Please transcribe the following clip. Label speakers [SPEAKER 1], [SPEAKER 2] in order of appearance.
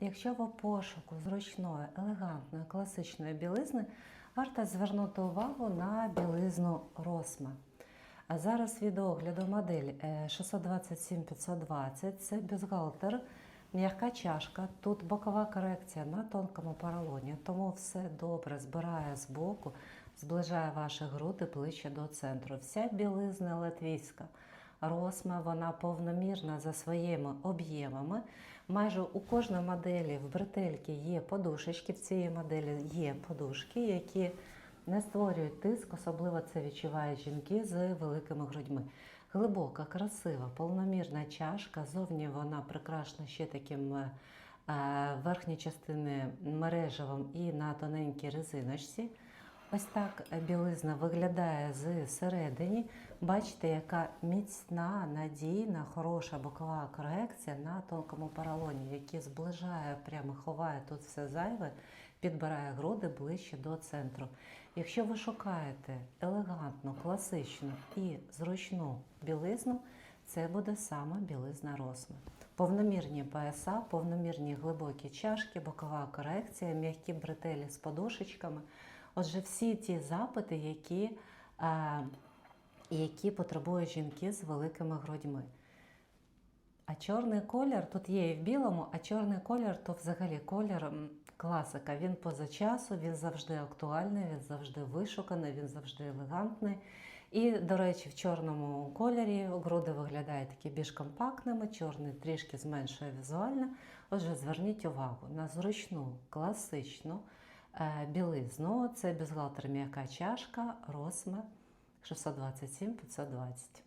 [SPEAKER 1] Якщо ви пошуку зручної, елегантної, класичної білизни, варто звернути увагу на білизну Росма. А зараз відеогляду модель е, 627-520 це бюстгальтер, м'яка чашка. Тут бокова корекція на тонкому поролоні, тому все добре збирає з боку, зближає ваші груди ближче до центру. Вся білизна латвійська. Росма, вона повномірна за своїми об'ємами. Майже у кожній моделі в бретельки є подушечки. В цій моделі є подушки, які не створюють тиск, особливо це відчувають жінки з великими грудьми. Глибока, красива, повномірна чашка. Зовні вона прикрашена ще таким е, верхньої частини мережевим і на тоненькій резиночці. Ось так білизна виглядає з середині. Бачите, яка міцна, надійна, хороша бокова корекція на тонкому поролоні, який зближає, прямо ховає тут все зайве, підбирає груди ближче до центру. Якщо ви шукаєте елегантну, класичну і зручну білизну, це буде саме білизна Росма. Повномірні пояса, повномірні глибокі чашки, бокова корекція, м'які бретелі з подушечками. Отже, всі ті запити, які, е, які потребують жінки з великими грудьми. А чорний колір тут є і в білому, а чорний колір то взагалі колір класика. Він поза часу, він завжди актуальний, він завжди вишуканий, він завжди елегантний. І, до речі, в чорному кольорі груди виглядають такі більш компактними, чорний трішки зменшує візуально. Отже, зверніть увагу на зручну, класичну білизну. Це бюстгальтер м'яка чашка, Росме 627 520.